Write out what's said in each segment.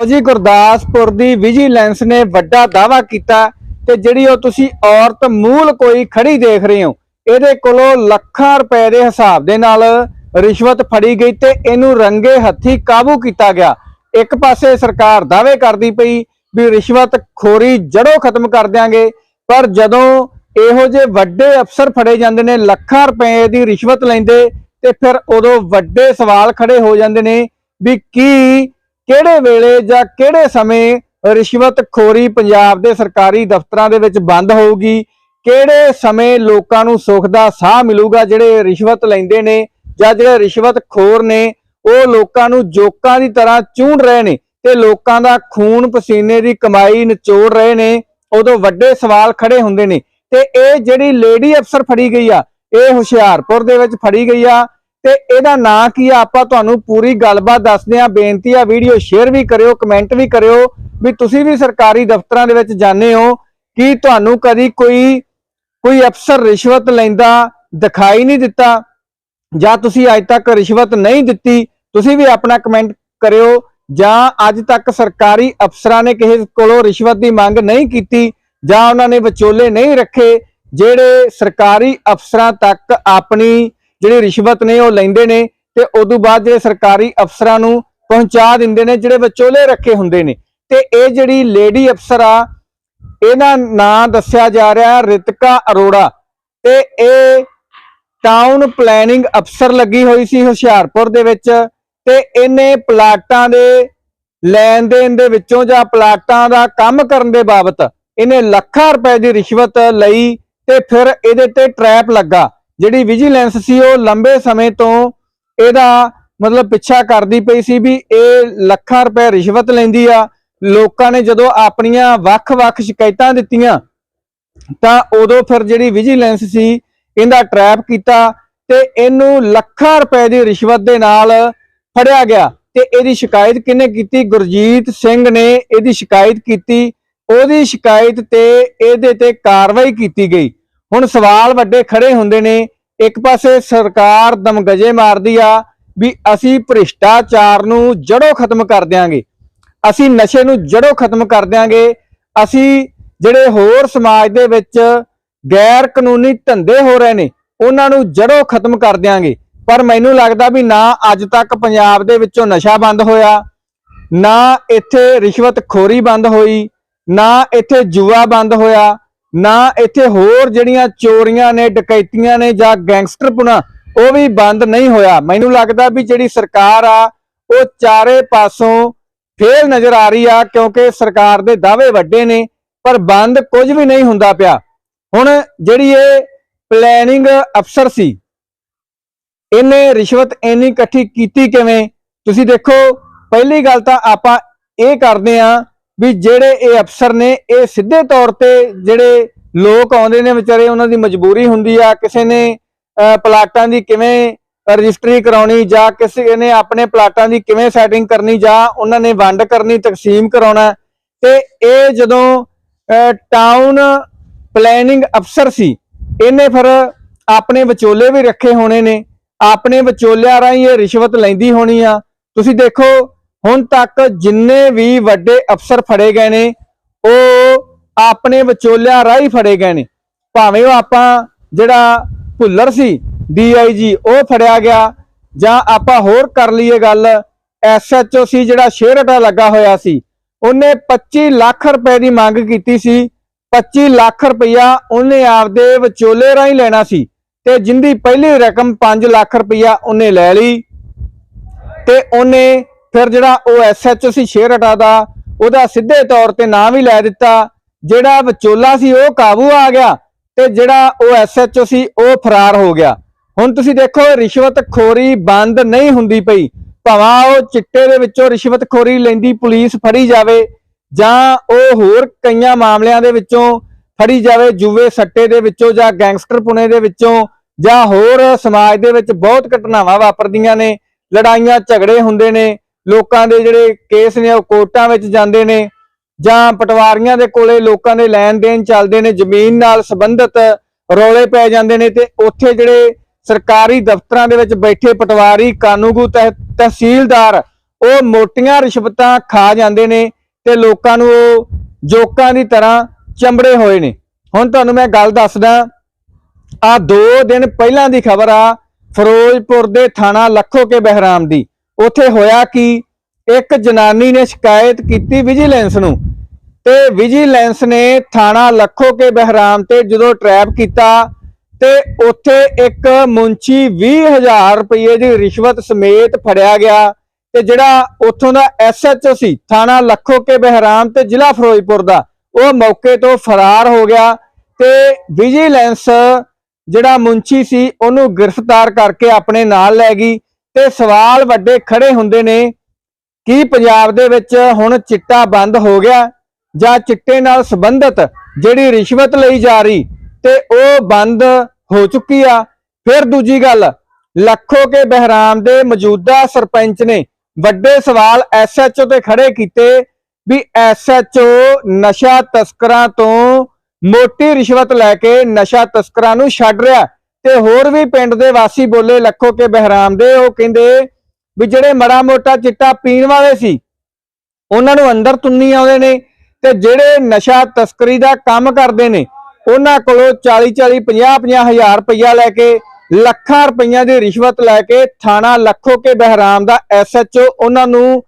ਜੀ, ਗੁਰਦਾਸਪੁਰ ਦੀ ਵਿਜੀਲੈਂਸ ਨੇ ਵੱਡਾ ਦਾਵਾ ਕੀਤਾ ਤੇ ਜਿਹੜੀ ਉਹ ਤੁਸੀਂ ਔਰਤ ਮੂਲ ਕੋਈ ਖੜੀ ਦੇਖ ਰਹੇ ਹੋ, ਇਹਦੇ ਕੋਲੋਂ ਲੱਖਾਂ ਰੁਪਏ ਦੇ ਹਿਸਾਬ ਦੇ ਨਾਲ ਰਿਸ਼ਵਤ ਫੜੀ ਗਈ ਤੇ ਇਹਨੂੰ ਰੰਗੇ ਹੱਥੀ ਕਾਬੂ ਕੀਤਾ ਗਿਆ। ਇੱਕ ਪਾਸੇ ਸਰਕਾਰ ਦਾਅਵੇ ਕਰਦੀ ਪਈ ਵੀ ਰਿਸ਼ਵਤ ਖੋਰੀ ਜੜੋਂ ਖਤਮ ਕਰ ਦਿਆਂਗੇ, ਪਰ ਜਦੋਂ ਇਹੋ ਜਿਹੇ ਵੱਡੇ ਅਫਸਰ ਫੜੇ ਜਾਂਦੇ ਨੇ, ਲੱਖਾਂ ਰੁਪਏ ਦੀ ਰਿਸ਼ਵਤ ਲੈਂਦੇ ਤੇ ਫਿਰ ਉਦੋਂ ਵੱਡੇ ਸਵਾਲ ਖੜੇ ਹੋ ਜਾਂਦੇ ਨੇ ਵੀ ਕੀ ਕਿਹੜੇ ਵੇਲੇ ਜਾਂ ਕਿਹੜੇ ਸਮੇਂ ਰਿਸ਼ਵਤ ਖੋਰੀ ਪੰਜਾਬ ਦੇ ਸਰਕਾਰੀ ਦਫ਼ਤਰਾਂ ਦੇ ਵਿੱਚ ਬੰਦ ਹੋਊਗੀ? ਕਿਹੜੇ ਸਮੇਂ ਲੋਕਾਂ ਨੂੰ ਸੁੱਖ ਦਾ ਸਾਹ ਮਿਲੂਗਾ? ਜਿਹੜੇ ਰਿਸ਼ਵਤ ਲੈਂਦੇ ਨੇ ਜਾਂ ਜਿਹੜੇ ਰਿਸ਼ਵਤ ਖੋਰ ਨੇ, ਉਹ ਲੋਕਾਂ ਨੂੰ ਜੋਕਾਂ ਦੀ ਤਰ੍ਹਾਂ ਚੂੰਡ ਰਹੇ ਨੇ ਤੇ ਲੋਕਾਂ ਦਾ ਖੂਨ ਪਸੀਨੇ ਦੀ ਕਮਾਈ ਨਿਚੋੜ ਰਹੇ ਨੇ। ਉਦੋਂ ਵੱਡੇ ਸਵਾਲ ਖੜੇ ਹੁੰਦੇ ਨੇ। ਤੇ ਇਹ ਜਿਹੜੀ ਲੇਡੀ ਅਫਸਰ ਫੜੀ ਗਈ ਆ, ਇਹ ਹੁਸ਼ਿਆਰਪੁਰ ਦੇ ਵਿੱਚ ਫੜੀ ਗਈ ਆ। ਤੇ ਇਹਦਾ ਨਾਂ ਕੀ ਆ? ਆਪਾਂ ਤੁਹਾਨੂੰ ਪੂਰੀ ਗੱਲਬਾਤ ਦੱਸਦੇ ਆ ਬੇਨਤੀ ਆ, ਵੀਡੀਓ ਸ਼ੇਅਰ ਵੀ ਕਰਿਓ ਕਮੈਂਟ ਵੀ ਕਰਿਓ ਵੀ ਤੁਸੀਂ ਵੀ ਸਰਕਾਰੀ ਦਫ਼ਤਰਾਂ ਦੇ ਵਿੱਚ ਜਾਂਦੇ ਹੋ ਕੀ ਤੁਹਾਨੂੰ ਕਦੀ ਕੋਈ ਕੋਈ ਅਫਸਰ ਰਿਸ਼ਵਤ ਲੈਂਦਾ, ਦਿਖਾਈ ਨਹੀਂ ਦਿੱਤਾ ਜਾਂ ਤੁਸੀਂ ਅੱਜ ਤੱਕ ਰਿਸ਼ਵਤ ਨਹੀਂ ਦਿੱਤੀ, ਤੁਸੀਂ ਵੀ ਆਪਣਾ ਕਮੈਂਟ ਕਰਿਓ ਜਾਂ ਅੱਜ ਤੱਕ ਸਰਕਾਰੀ ਅਫਸਰਾਂ ਨੇ ਕਿਸੇ ਕੋਲੋਂ ਰਿਸ਼ਵਤ ਦੀ ਮੰਗ ਨਹੀਂ ਕੀਤੀ ਜਾਂ ਉਹਨਾਂ ਨੇ ਵਿਚੋਲੇ ਨਹੀਂ ਰੱਖੇ, ਜਿਹੜੇ ਸਰਕਾਰੀ ਅਫਸਰਾਂ ਤੱਕ ਆਪਣੀ ਜਿਹੜੀ ਰਿਸ਼ਵਤ ਨੇ ਉਹ ਲੈਂਦੇ ਨੇ ਤੇ ਉਦੋਂ ਬਾਅਦ ਜਿਹੜੇ ਸਰਕਾਰੀ ਅਫਸਰਾਂ ਨੂੰ ਪਹੁੰਚਾ ਦਿੰਦੇ ਨੇ, ਜਿਹੜੇ ਵਿਚੋਲੇ ਰੱਖੇ ਹੁੰਦੇ ਨੇ। ਤੇ ਇਹ ਜਿਹੜੀ ਲੇਡੀ ਅਫਸਰ ਆ ਇਹਦਾ ਨਾਂ ਦੱਸਿਆ ਜਾ ਰਿਹਾ ਹੈ, ਰਿਤਕਾ ਅਰੋੜਾ। ਤੇ ਇਹ ਟਾਊਨ ਪਲੈਨਿੰਗ ਅਫਸਰ ਲੱਗੀ ਹੋਈ ਸੀ ਹੁਸ਼ਿਆਰਪੁਰ ਦੇ ਵਿੱਚ ਤੇ ਇਹਨੇ ਪਲਾਟਾਂ ਦੇ ਲੈਣ ਦੇਣ ਦੇ ਵਿੱਚੋਂ ਜਾਂ ਪਲਾਟਾਂ ਦਾ ਕੰਮ ਕਰਨ ਦੇ ਬਾਬਤ ਇਹਨੇ ਲੱਖਾਂ ਰੁਪਏ ਦੀ ਰਿਸ਼ਵਤ ਲਈ ਤੇ ਫਿਰ ਇਹਦੇ ਤੇ ਟ੍ਰੈਪ ਲੱਗਾ। ਜਿਹੜੀ ਵਿਜੀਲੈਂਸ ਸੀ ਉਹ ਲੰਬੇ ਸਮੇਂ ਤੋਂ ਇਹਦਾ ਮਤਲਬ ਪਿੱਛਾ ਕਰਦੀ ਪਈ ਸੀ ਵੀ ਇਹ ਲੱਖਾਂ ਰੁਪਏ ਰਿਸ਼ਵਤ ਲੈਂਦੀ ਆ। ਲੋਕਾਂ ਨੇ ਜਦੋਂ ਆਪਣੀਆਂ ਵੱਖ-ਵੱਖ ਸ਼ਿਕਾਇਤਾਂ ਦਿੱਤੀਆਂ, ਤਾਂ ਉਦੋਂ ਫਿਰ ਜਿਹੜੀ ਵਿਜੀਲੈਂਸ ਸੀ, ਇਹਦਾ ਟਰੈਪ ਕੀਤਾ ਤੇ ਇਹਨੂੰ ਲੱਖਾਂ ਰੁਪਏ ਦੀ ਰਿਸ਼ਵਤ ਦੇ ਨਾਲ ਫੜਿਆ ਗਿਆ ਤੇ ਇਹਦੀ ਸ਼ਿਕਾਇਤ ਕਿਹਨੇ ਕੀਤੀ? ਗੁਰਜੀਤ ਸਿੰਘ ਨੇ ਇਹਦੀ ਸ਼ਿਕਾਇਤ ਕੀਤੀ। ਉਹਦੀ ਸ਼ਿਕਾਇਤ ਤੇ ਇਹਦੇ ਤੇ ਕਾਰਵਾਈ ਕੀਤੀ ਗਈ। ਹੁਣ ਸਵਾਲ ਵੱਡੇ ਖੜੇ ਹੁੰਦੇ ਨੇ। ਇੱਕ ਪਾਸੇ ਸਰਕਾਰ ਦਮਗਜੇ ਮਾਰਦੀ ਆ ਵੀ ਅਸੀਂ ਭ੍ਰਿਸ਼ਟਾਚਾਰ ਨੂੰ ਜੜੋਂ ਖਤਮ ਕਰ ਦਿਆਂਗੇ। ਅਸੀਂ ਨਸ਼ੇ ਨੂੰ ਜੜੋਂ ਖਤਮ ਕਰ ਦਿਆਂਗੇ। ਅਸੀਂ ਜਿਹੜੇ ਹੋਰ ਸਮਾਜ ਦੇ ਵਿੱਚ ਗੈਰ ਕਾਨੂੰਨੀ ਧੰਦੇ ਹੋ ਰਹੇ ਨੇ, ਉਹਨਾਂ ਨੂੰ ਜੜੋਂ ਖਤਮ ਕਰ ਦਿਆਂਗੇ। ਪਰ ਮੈਨੂੰ ਲੱਗਦਾ ਵੀ ਨਾ ਅੱਜ ਤੱਕ ਪੰਜਾਬ ਦੇ ਵਿੱਚੋਂ ਨਸ਼ਾ ਬੰਦ ਹੋਇਆ, ਨਾ ਇੱਥੇ ਰਿਸ਼ਵਤਖੋਰੀ ਬੰਦ ਹੋਈ, ਨਾ ਇੱਥੇ ਜੂਆ ਬੰਦ ਹੋਇਆ। ਨਾ ਇੱਥੇ ਹੋਰ ਜਿਹੜੀਆਂ ਚੋਰੀਆਂ ਨੇ, ਡਕੈਤੀਆਂ ਨੇ ਜਾਂ ਗੈਂਗਸਟਰਪੁਣਾ ਉਹ ਵੀ ਬੰਦ ਨਹੀਂ ਹੋਇਆ। ਮੈਨੂੰ ਲੱਗਦਾ ਵੀ ਜਿਹੜੀ ਸਰਕਾਰ ਆ, ਉਹ ਚਾਰੇ ਪਾਸੋਂ ਫੇਲ ਨਜ਼ਰ ਆ ਰਹੀ ਆ, ਕਿਉਂਕਿ ਸਰਕਾਰ ਦੇ ਦਾਅਵੇ ਵੱਡੇ ਨੇ, ਪਰ ਬੰਦ ਕੁਝ ਵੀ ਨਹੀਂ ਹੁੰਦਾ ਪਿਆ। ਹੁਣ ਜਿਹੜੀ ਇਹ ਪਲੈਨਿੰਗ ਅਫਸਰ ਸੀ, ਇਹਨੇ ਰਿਸ਼ਵਤ ਇੰਨੀ ਇਕੱਠੀ ਕੀਤੀ ਕਿਵੇਂ? ਤੁਸੀਂ ਦੇਖੋ, ਪਹਿਲੀ ਗੱਲ ਤਾਂ ਆਪਾਂ ਇਹ ਕਰਦੇ ਆ ਵੀ ਜਿਹੜੇ ਇਹ ਅਫਸਰ ਨੇ, ਇਹ ਸਿੱਧੇ ਤੌਰ ਤੇ ਜਿਹੜੇ ਲੋਕ ਆਉਂਦੇ ਨੇ ਵਿਚਾਰੇ, ਉਹਨਾਂ ਦੀ ਮਜਬੂਰੀ ਹੁੰਦੀ ਆ, ਕਿਸੇ ਨੇ ਪਲਾਟਾਂ ਦੀ ਕਿਵੇਂ ਰਜਿਸਟਰੀ ਕਰਾਉਣੀ ਜਾਂ ਕਿਸੇ ਨੇ ਆਪਣੇ ਪਲਾਟਾਂ ਦੀ ਕਿਵੇਂ ਸੈਟਿੰਗ ਕਰਨੀ ਜਾਂ ਉਹਨਾਂ ਨੇ ਵੰਡ ਕਰਨੀ, ਤਕਸੀਮ ਕਰਾਉਣਾ। ਤੇ ਇਹ ਜਦੋਂ ਟਾਊਨ ਪਲੈਨਿੰਗ ਅਫਸਰ ਸੀ, ਇਹਨੇ ਫਿਰ ਆਪਣੇ ਵਿਚੋਲੇ ਵੀ ਰੱਖੇ ਹੋਣੇ ਨੇ। ਆਪਣੇ ਵਿਚੋਲਿਆਂ ਰਾਹੀਂ ਇਹ ਰਿਸ਼ਵਤ ਲੈਂਦੀ ਹੋਣੀ ਆ। ਤੁਸੀਂ ਦੇਖੋ ਹੁਣ ਤੱਕ ਜਿੰਨੇ ਵੀ ਵੱਡੇ ਅਫਸਰ ਫੜੇ ਗਏ ਨੇ, ਉਹ ਆਪਣੇ ਵਿਚੋਲਿਆਂ ਰਾਹੀਂ ਫੜੇ ਗਏ ਨੇ। ਭਾਵੇਂ ਉਹ ਆਪਾਂ ਜਿਹੜਾ ਭੁੱਲਰ ਸੀ ਡੀਆਈਜੀ ਉਹ ਫੜਿਆ ਗਿਆ, ਜਾਂ ਆਪਾਂ ਹੋਰ ਕਰ ਲਈਏ ਗੱਲ ਐਸਐਚਓ ਸੀ ਜਿਹੜਾ ਸ਼ੇਰਟਾ ਲੱਗਾ ਹੋਇਆ ਸੀ, ਉਹਨੇ 25 ਲੱਖ ਰੁਪਏ ਦੀ ਮੰਗ ਕੀਤੀ ਸੀ। 25 ਲੱਖ ਰੁਪਇਆ ਉਹਨੇ ਆਪਦੇ ਵਿਚੋਲੇ ਰਾਹੀਂ ਲੈਣਾ ਸੀ ਤੇ ਜਿੰਦੀ ਪਹਿਲੀ ਰਕਮ 5 ਲੱਖ ਰੁਪਇਆ ਉਹਨੇ ਲੈ ਲਈ ਤੇ ਉਹਨੇ ਫਿਰ ਜਿਹੜਾ ਉਹ ਐਸਐਚਓ ਸੀ ਸ਼ੇਅਰਟਾ ਦਾ ਉਹਦਾ ਸਿੱਧੇ ਤੌਰ ਤੇ ਨਾਂ ਵੀ ਲੈ ਦਿੱਤਾ। ਜਿਹੜਾ ਵਿਚੋਲਾ ਸੀ, ਉਹ ਕਾਬੂ ਆ ਗਿਆ ਤੇ ਜਿਹੜਾ ਉਹ ਐਸਐਚਓ ਸੀ, ਉਹ ਫਰਾਰ ਹੋ ਗਿਆ। ਹੁਣ ਤੁਸੀਂ ਦੇਖੋ, ਰਿਸ਼ਵਤ ਖੋਰੀ ਬੰਦ ਨਹੀਂ ਹੁੰਦੀ ਪਈ। ਭਾਵੇਂ ਉਹ ਚਿੱਟੇ ਦੇ ਵਿੱਚੋਂ ਰਿਸ਼ਵਤ ਖੋਰੀ ਲੈਂਦੀ ਪੁਲਿਸ ਫੜੀ ਜਾਵੇ, ਜਾਂ ਉਹ ਹੋਰ ਕਈਆਂ ਮਾਮਲਿਆਂ ਦੇ ਵਿੱਚੋਂ ਫੜੀ ਜਾਵੇ ਜੂਵੇ ਸੱਟੇ ਦੇ ਵਿੱਚੋਂ ਜਾਂ ਗੈਂਗਸਟਰ ਪੁਣੇ ਦੇ ਵਿੱਚੋਂ, ਜਾਂ ਹੋਰ ਸਮਾਜ ਦੇ ਵਿੱਚ ਬਹੁਤ ਘਟਨਾਵਾਂ ਵਾਪਰਦੀਆਂ ਨੇ, ਲੜਾਈਆਂ ਝਗੜੇ ਹੁੰਦੇ ਨੇ ਲੋਕਾਂ ਦੇ ਜਿਹੜੇ ਕੇਸ ਨੇ, ਉਹ ਕੋਰਟਾਂ ਵਿੱਚ ਜਾਂਦੇ ਨੇ ਜਾਂ ਪਟਵਾਰੀਆਂ ਦੇ ਕੋਲੇ ਲੋਕਾਂ ਦੇ ਲੈਣ ਦੇਣ ਚੱਲਦੇ ਨੇ, ਜ਼ਮੀਨ ਨਾਲ ਸੰਬੰਧਿਤ ਰੌਲੇ ਪੈ ਜਾਂਦੇ ਨੇ ਤੇ ਉੱਥੇ ਜਿਹੜੇ ਸਰਕਾਰੀ ਦਫ਼ਤਰਾਂ ਦੇ ਵਿੱਚ ਬੈਠੇ ਪਟਵਾਰੀ, ਕਾਨੂੰਗੂ ਤਹਿ- ਤਹਿਸੀਲਦਾਰ, ਉਹ ਮੋਟੀਆਂ ਰਿਸ਼ਵਤਾਂ ਖਾ ਜਾਂਦੇ ਨੇ ਤੇ ਲੋਕਾਂ ਨੂੰ ਉਹ ਜੋਕਾਂ ਦੀ ਤਰ੍ਹਾਂ ਚੰਬੜੇ ਹੋਏ ਨੇ। ਹੁਣ ਤੁਹਾਨੂੰ ਮੈਂ ਗੱਲ ਦੱਸਦਾ ਆ 2 ਦਿਨ ਪਹਿਲਾਂ ਦੀ ਖਬਰ ਆ, ਫਿਰੋਜ਼ਪੁਰ ਦੇ ਥਾਣਾ ਲੱਖੋ ਕੇ ਬਹਿਰਾਮ ਦੀ। ਉੱਥੇ ਹੋਇਆ ਕਿ? ਇੱਕ ਜਨਾਨੀ ਨੇ ਸ਼ਿਕਾਇਤ ਕੀਤੀ ਵਿਜੀਲੈਂਸ ਨੂੰ ਤੇ ਵਿਜੀਲੈਂਸ ਨੇ ਥਾਣਾ ਲੱਖੋ ਕੇ ਬਹਿਰਾਮ ਤੇ ਜਦੋਂ ਟਰੈਪ ਕੀਤਾ ਤੇ ਉੱਥੇ ਇੱਕ ਮੁੰਚੀ 20000 ਰੁਪਏ ਦੀ ਰਿਸ਼ਵਤ ਸਮੇਤ ਫੜਿਆ ਗਿਆ ਤੇ ਜਿਹੜਾ ਉੱਥੋਂ ਦਾ ਐਸਐਚਓ ਸੀ ਥਾਣਾ ਲੱਖੋ ਕੇ ਬਹਿਰਾਮ ਤੇ ਜ਼ਿਲ੍ਹਾ ਫਿਰੋਜ਼ਪੁਰ ਦਾ, ਉਹ ਮੌਕੇ ਤੋਂ ਫਰਾਰ ਹੋ ਗਿਆ ਤੇ ਵਿਜੀਲੈਂਸ ਜਿਹੜਾ ਮੁੰਚੀ ਸੀ ਉਹਨੂੰ ਗ੍ਰਿਫਤਾਰ ਕਰਕੇ ਆਪਣੇ ਨਾਲ ਲੈ ਗਈ ਤੇ ਸਵਾਲ ਵੱਡੇ ਖੜੇ ਹੁੰਦੇ ਨੇ ਕੀ ਪੰਜਾਬ ਦੇ ਵਿੱਚ ਹੁਣ ਚਿੱਟਾ ਬੰਦ ਹੋ ਗਿਆ ਜਾਂ ਚਿੱਟੇ ਨਾਲ ਸੰਬੰਧਿਤ ਜਿਹੜੀ ਰਿਸ਼ਵਤ ਲਈ ਜਾ ਰਹੀ ਤੇ ਉਹ ਬੰਦ ਹੋ ਚੁੱਕੀ ਆ। ਫਿਰ ਦੂਜੀ ਗੱਲ, ਲੱਖੋ ਕੇ ਬਹਿਰਾਮ ਦੇ ਮੌਜੂਦਾ ਸਰਪੰਚ ਨੇ ਵੱਡੇ ਸਵਾਲ ਐਸਐਚਓ ਤੇ ਖੜੇ ਕੀਤੇ ਵੀ ਐਸਐਚਓ ਨਸ਼ਾ ਤਸਕਰਾਂ ਤੋਂ ਮੋਟੀ ਰਿਸ਼ਵਤ ਲੈ ਕੇ ਨਸ਼ਾ ਤਸਕਰਾਂ ਨੂੰ ਛੱਡ ਰਿਹਾ। ਤੇ ਹੋਰ ਵੀ ਪਿੰਡ ਦੇ ਵਾਸੀ ਬੋਲੇ ਲੱਖੋ ਕੇ ਬਹਿਰਾਮ ਦੇ, ਉਹ ਕਹਿੰਦੇ ਵੀ ਜਿਹੜੇ ਮੜਾ ਮੋਟਾ ਚਿੱਟਾ ਪੀਣ ਵਾਲੇ ਸੀ, ਉਹਨਾਂ ਨੂੰ ਅੰਦਰ ਤੁੰਨੀ ਆਉਂਦੇ ਨੇ ਤੇ ਜਿਹੜੇ ਨਸ਼ਾ ਤਸਕਰੀ ਦਾ ਕੰਮ ਕਰਦੇ ਨੇ, ਉਹਨਾਂ ਕੋਲੋਂ 40 40 50 50 ਹਜ਼ਾਰ ਰੁਪਇਆ ਲੈ ਕੇ, ਲੱਖਾਂ ਰੁਪਈਆ ਦੀ ਰਿਸ਼ਵਤ ਲੈ ਕੇ ਥਾਣਾ ਲੱਖੋ ਕੇ ਬਹਿਰਾਮ ਦਾ ਐਸਐਚਓ ਉਹਨਾਂ ਨੂੰ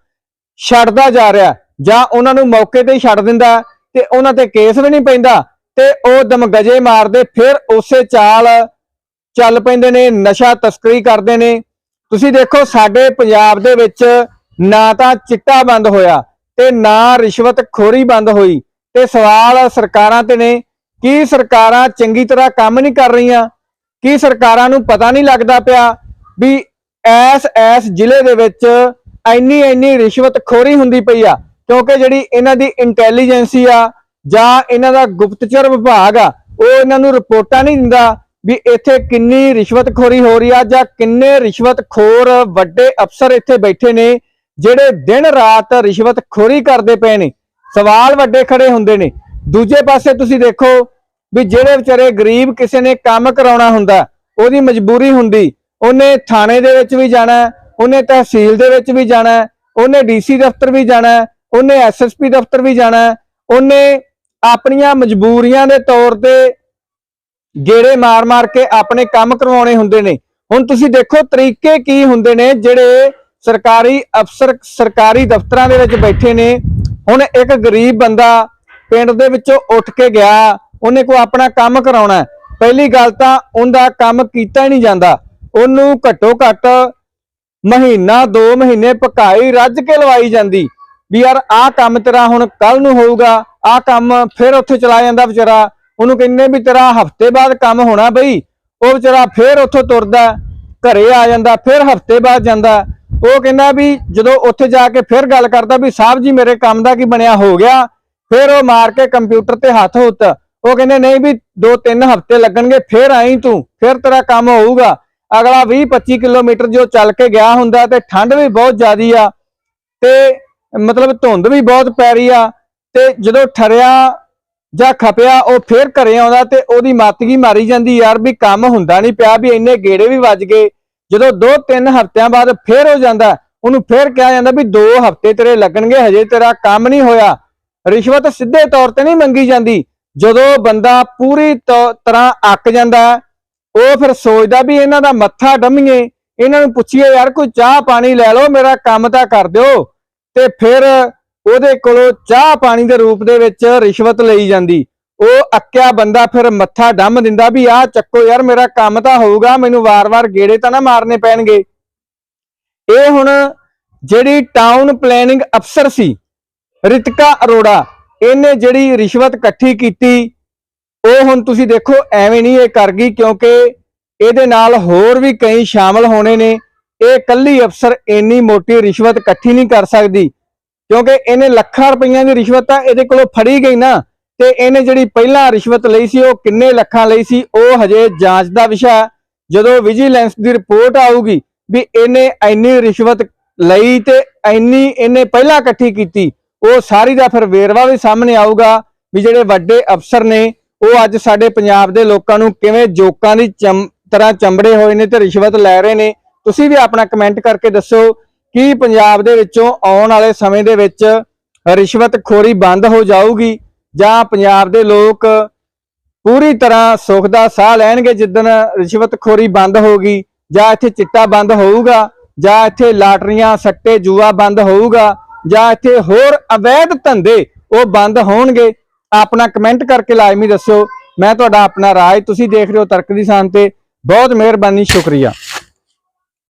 ਛੱਡਦਾ ਜਾ ਰਿਹਾ, ਜਾਂ ਉਹਨਾਂ ਨੂੰ ਮੌਕੇ ਤੇ ਹੀ ਛੱਡ ਦਿੰਦਾ ਤੇ ਉਹਨਾਂ ਤੇ ਕੇਸ ਵੀ ਨਹੀਂ ਪੈਂਦਾ ਤੇ ਉਹ ਦਮਗਜੇ ਮਾਰਦੇ, ਫਿਰ ਉਸੇ ਚਾਲ ਚੱਲ ਪੈਂਦੇ ਨੇ, ਨਸ਼ਾ ਤਸਕਰੀ ਕਰਦੇ ਨੇ। ਤੁਸੀਂ ਦੇਖੋ, ਸਾਡੇ ਪੰਜਾਬ ਦੇ ਵਿੱਚ ਨਾ ਤਾਂ ਚਿੱਟਾ ਬੰਦ ਹੋਇਆ ਤੇ ਨਾ ਰਿਸ਼ਵਤ ਖੋਰੀ ਬੰਦ ਹੋਈ। ਤੇ ਸਵਾਲ ਸਰਕਾਰਾਂ ਤੇ ਨੇ, ਕੀ ਸਰਕਾਰਾਂ ਚੰਗੀ ਤਰ੍ਹਾਂ ਕੰਮ ਨਹੀਂ ਕਰ ਰਹੀਆਂ? ਕੀ ਸਰਕਾਰਾਂ ਨੂੰ ਪਤਾ ਨਹੀਂ ਲੱਗਦਾ ਪਿਆ ਵੀ ਐਸ ਐਸ ਜ਼ਿਲ੍ਹੇ ਦੇ ਵਿੱਚ ਇੰਨੀ ਇੰਨੀ ਰਿਸ਼ਵਤ ਖੋਰੀ ਹੁੰਦੀ ਪਈ ਆ? ਕਿਉਂਕਿ ਜਿਹੜੀ ਇਹਨਾਂ ਦੀ ਇੰਟੈਲੀਜੈਂਸੀ ਆ ਜਾਂ ਇਹਨਾਂ ਦਾ ਗੁਪਤਚਰ ਵਿਭਾਗ ਆ, ਉਹ ਇਹਨਾਂ ਨੂੰ ਰਿਪੋਰਟਾਂ ਨਹੀਂ ਦਿੰਦਾ। ਵੀ ਇੱਥੇ ਕਿੰਨੀ ਰਿਸ਼ਵਤਖੋਰੀ ਹੋ ਰਹੀ ਆ ਜਾਂ ਕਿੰਨੇ ਰਿਸ਼ਵਤਖੋਰ ਵੱਡੇ ਅਫਸਰ ਇੱਥੇ ਬੈਠੇ ਨੇ ਜਿਹੜੇ ਦਿਨ ਰਾਤ ਰਿਸ਼ਵਤਖੋਰੀ ਕਰਦੇ ਪਏ ਨੇ ਸਵਾਲ ਵੱਡੇ ਖੜੇ ਹੁੰਦੇ ਨੇ। ਦੂਜੇ ਪਾਸੇ ਤੁਸੀਂ ਦੇਖੋ ਵੀ ਜਿਹੜੇ ਵਿਚਾਰੇ ਗਰੀਬ ਕਿਸੇ ਨੇ ਕੰਮ ਕਰਾਉਣਾ ਹੁੰਦਾ ਉਹਦੀ ਮਜਬੂਰੀ ਹੁੰਦੀ ਉਹਨੇ ਥਾਣੇ ਦੇ ਵਿੱਚ ਵੀ ਜਾਣਾ ਉਹਨੇ ਤਹਿਸੀਲ ਦੇ ਵਿੱਚ ਵੀ ਜਾਣਾ ਹੈ, ਉਹਨੇ ਡੀਸੀ ਦਫ਼ਤਰ ਵੀ ਜਾਣਾ ਹੈ, ਉਹਨੇ ਐਸਐਸਪੀ ਦਫ਼ਤਰ ਵੀ ਜਾਣਾ ਉਹਨੇ ਆਪਣੀਆਂ ਮਜਬੂਰੀਆਂ ਦੇ ਤੌਰ ਤੇ ਗੇੜੇ ਮਾਰ-ਮਾਰ ਕੇ ਆਪਣੇ ਕੰਮ ਕਰਵਾਉਣੇ ਹੁੰਦੇ ਨੇ। ਹੁਣ ਤੁਸੀਂ ਦੇਖੋ ਤਰੀਕੇ ਕੀ ਹੁੰਦੇ ਨੇ ਜਿਹੜੇ ਸਰਕਾਰੀ ਅਫਸਰ, ਸਰਕਾਰੀ ਦਫ਼ਤਰਾਂ ਦੇ ਵਿੱਚ ਬੈਠੇ ਨੇ। ਹੁਣ ਇੱਕ ਗਰੀਬ ਬੰਦਾ ਪਿੰਡ ਦੇ ਵਿੱਚੋਂ ਉੱਠ ਕੇ ਗਿਆ, ਉਹਨੇ ਕੋ ਆਪਣਾ ਕੰਮ ਕਰਾਉਣਾ ਪਹਿਲੀ ਗੱਲ ਤਾਂ ਉਹਦਾ ਕੰਮ ਕੀਤਾ ਹੀ ਨਹੀਂ ਜਾਂਦਾ। ਉਹਨੂੰ ਘੱਟੋ ਘੱਟ ਮਹੀਨਾ 2 ਮਹੀਨੇ ਪਕਾਈ ਰੱਜ ਕੇ ਲਵਾਈ ਜਾਂਦੀ। ਵੀ ਯਾਰ ਆਹ ਕੰਮ ਤੇਰਾ ਹੁਣ ਕੱਲ ਨੂੰ ਹੋਊਗਾ, ਆਹ ਕੰਮ ਫਿਰ ਉੱਥੇ ਚਲਾ ਜਾਂਦਾ ਵਿਚਾਰਾ। ਉਹਨੂੰ ਕਹਿੰਦੇ ਵੀ ਤੇਰਾ ਹਫ਼ਤੇ ਬਾਅਦ ਕੰਮ ਹੋਣਾ ਬਈ, ਉਹ ਵਿਚਾਰਾ ਫਿਰ ਉੱਥੋਂ ਤੁਰਦਾ, ਘਰੇ ਆ ਜਾਂਦਾ, ਫਿਰ ਹਫ਼ਤੇ ਬਾਅਦ ਜਾਂਦਾ। ਉਹ ਕਹਿੰਦਾ ਵੀ ਜਦੋਂ ਉੱਥੇ ਜਾ ਕੇ ਫਿਰ ਗੱਲ ਕਰਦਾ ਵੀ ਸਾਹਿਬ ਜੀ ਮੇਰੇ ਕੰਮ ਦਾ ਕੀ ਬਣਿਆ, ਹੋ ਗਿਆ। ਫਿਰ ਉਹ ਮਾਰ ਕੇ ਕੰਪਿਊਟਰ ਤੇ ਹੱਥ ਹੁੱਤ। ਉਹ ਕਹਿੰਦੇ ਨਹੀਂ ਵੀ 2-3 ਹਫ਼ਤੇ ਲੱਗਣਗੇ, ਫਿਰ ਆਈ ਤੂੰ, ਫਿਰ ਤੇਰਾ ਕੰਮ ਹੋਊਗਾ। ਅਗਲਾ 20-25 ਕਿਲੋਮੀਟਰ ਜੋ ਚੱਲ ਕੇ ਗਿਆ ਹੁੰਦਾ ਤੇ ਠੰਡ ਵੀ ਬਹੁਤ ਜ਼ਿਆਦੀ ਆ ਤੇ ਮਤਲਬ ਧੁੰਦ ਵੀ ਬਹੁਤ ਪੈ ਰਹੀ ਆ ਤੇ ਜਦੋਂ ਠਰਿਆ ਜਾਂ ਖਪਿਆ, ਉਹ ਫਿਰ ਘਰੇ ਆਉਂਦਾ ਤੇ ਉਹਦੀ ਮਾਤਗੀ ਮਾਰੀ ਜਾਂਦੀ। ਯਾਰ ਵੀ ਕੰਮ ਹੁੰਦਾ ਨਹੀਂ ਪਿਆ, ਵੀ ਇੰਨੇ ਗੇੜੇ ਵੀ ਵੱਜ ਗਏ। ਜਦੋਂ 2-3 ਹਫ਼ਤਿਆਂ ਬਾਅਦ ਫਿਰ ਹੋ ਜਾਂਦਾ, ਉਹਨੂੰ ਫਿਰ ਕਿਹਾ ਜਾਂਦਾ ਵੀ 2 ਹਫ਼ਤੇ ਤੇਰੇ ਲੱਗਣਗੇ, ਹਜੇ ਤੇਰਾ ਕੰਮ ਨਹੀਂ ਹੋਇਆ। ਰਿਸ਼ਵਤ ਸਿੱਧੇ ਤੌਰ ਤੇ ਨਹੀਂ ਮੰਗੀ ਜਾਂਦੀ। ਜਦੋਂ ਬੰਦਾ ਪੂਰੀ ਤੌ- ਤਰ੍ਹਾਂ ਅੱਕ ਜਾਂਦਾ, ਉਹ ਫਿਰ ਸੋਚਦਾ ਵੀ ਇਹਨਾਂ ਦਾ ਮੱਥਾ ਡੰਮੀਏ। ਇਹਨਾਂ ਨੂੰ ਪੁੱਛੀਏ, ਯਾਰ ਕੋਈ ਚਾਹ ਪਾਣੀ ਲੈ ਲਓ, ਮੇਰਾ ਕੰਮ ਤਾਂ ਕਰ ਦਿਓ। ਤੇ ਫਿਰ ਉਹਦੇ ਕੋਲੋਂ ਚਾਹ ਪਾਣੀ ਦੇ ਰੂਪ ਦੇ ਵਿੱਚ ਰਿਸ਼ਵਤ ਲਈ ਜਾਂਦੀ। ਉਹ ਅੱਕਿਆ ਬੰਦਾ ਫਿਰ ਮੱਥਾ ਡੰਮ ਦਿੰਦਾ ਵੀ, ਆਹ ਚੱਕੋ ਯਾਰ, ਮੇਰਾ ਕੰਮ ਤਾਂ ਹੋਊਗਾ, ਮੈਨੂੰ ਵਾਰ-ਵਾਰ ਗੇੜੇ ਤਾਂ ਨਾ ਮਾਰਨੇ ਪੈਣਗੇ। ਇਹ ਹੁਣ ਜਿਹੜੀ ਟਾਊਨ ਪਲੈਨਿੰਗ ਅਫਸਰ ਸੀ, ਰਿਤਿਕਾ ਅਰੋੜਾ, ਇਹਨੇ ਜਿਹੜੀ ਰਿਸ਼ਵਤ ਇਕੱਠੀ ਕੀਤੀ, ਉਹ ਹੁਣ ਤੁਸੀਂ ਦੇਖੋ ਐਵੇਂ ਨਹੀਂ ਇਹ ਕਰ ਗਈ, ਕਿਉਂਕਿ ਇਹਦੇ ਨਾਲ ਹੋਰ ਵੀ ਕਈ ਸ਼ਾਮਲ ਹੋਣੇ ਨੇ। ਇਹ ਇਕੱਲੀ ਅਫਸਰ ਇੰਨੀ ਮੋਟੀ ਰਿਸ਼ਵਤ ਇਕੱਠੀ ਨਹੀਂ ਕਰ ਸਕਦੀ। ਕਿਉਂਕਿ ਇਹਨੇ ਲੱਖਾਂ ਰੁਪਈਆਂ ਦੀ ਰਿਸ਼ਵਤ ਤਾਂ ਇਹਦੇ ਕੋਲੋਂ ਫੜੀ ਗਈ ਨਾ, ਤੇ ਇਹਨੇ ਜਿਹੜੀ ਪਹਿਲਾਂ ਰਿਸ਼ਵਤ ਲਈ ਸੀ ਉਹ ਕਿੰਨੇ ਲੱਖਾਂ ਲਈ ਸੀ, ਉਹ ਹਜੇ ਜਾਂਚ ਦਾ ਵਿਸ਼ਾ ਜਦੋਂ ਵਿਜੀਲੈਂਸ ਦੀ ਰਿਪੋਰਟ ਆਊਗੀ ਵੀ ਇਹਨੇ ਇੰਨੀ ਰਿਸ਼ਵਤ ਲਈ ਤੇ ਇੰਨੀ ਇਹਨੇ ਪਹਿਲਾਂ ਇਕੱਠੀ ਕੀਤੀ, ਉਹ ਸਾਰੀ ਦਾ ਫਿਰ ਵੇਰਵਾ ਵੀ ਸਾਹਮਣੇ ਆਊਗਾ ਵੀ ਜਿਹੜੇ ਵੱਡੇ ਅਫਸਰ ਨੇ, ਉਹ ਅੱਜ ਸਾਡੇ ਪੰਜਾਬ ਦੇ ਲੋਕਾਂ ਨੂੰ ਕਿਵੇਂ ਜੋਕਾਂ ਦੀ ਚਮ, ਤਰ੍ਹਾਂ ਚੰਬੜੇ ਹੋਏ ਨੇ ਤੇ ਰਿਸ਼ਵਤ ਲੈ ਰਹੇ ਨੇ। ਤੁਸੀਂ ਵੀ ਆਪਣਾ ਕਮੈਂਟ ਕਰਕੇ ਦੱਸੋ ਕੀ ਪੰਜਾਬ ਦੇ ਵਿੱਚੋਂ ਆਉਣ ਵਾਲੇ ਸਮੇਂ ਦੇ ਵਿੱਚ ਰਿਸ਼ਵਤਖੋਰੀ ਬੰਦ ਹੋ ਜਾਊਗੀ? ਜਾਂ ਪੰਜਾਬ ਦੇ ਲੋਕ ਪੂਰੀ ਤਰ੍ਹਾਂ ਸੁੱਖ ਦਾ ਸਾਹ ਲੈਣਗੇ ਜਿੱਦਣ ਰਿਸ਼ਵਤਖੋਰੀ ਬੰਦ ਹੋਗੀ ਜਾਂ ਇੱਥੇ ਚਿੱਟਾ ਬੰਦ ਹੋਊਗਾ? ਜਾਂ ਇੱਥੇ ਲਾਟਰੀਆਂ, ਸੱਟੇ, ਜੂਆ ਬੰਦ ਹੋਊਗਾ? ਜਾਂ ਇੱਥੇ ਹੋਰ ਅਵੈਧ ਧੰਦੇ ਉਹ ਬੰਦ ਹੋਣਗੇ? ਆਪਣਾ ਕਮੈਂਟ ਕਰਕੇ ਲਾਜ਼ਮੀ ਦੱਸੋ ਮੈਂ ਤੁਹਾਡਾ ਆਪਣਾ ਰਾਜ, ਤੁਸੀਂ ਦੇਖ ਰਹੇ ਹੋ ਤਰਕ ਦੀ ਸਾਨ ਤੇ। ਬਹੁਤ ਮਿਹਰਬਾਨੀ, ਸ਼ੁਕਰੀਆ।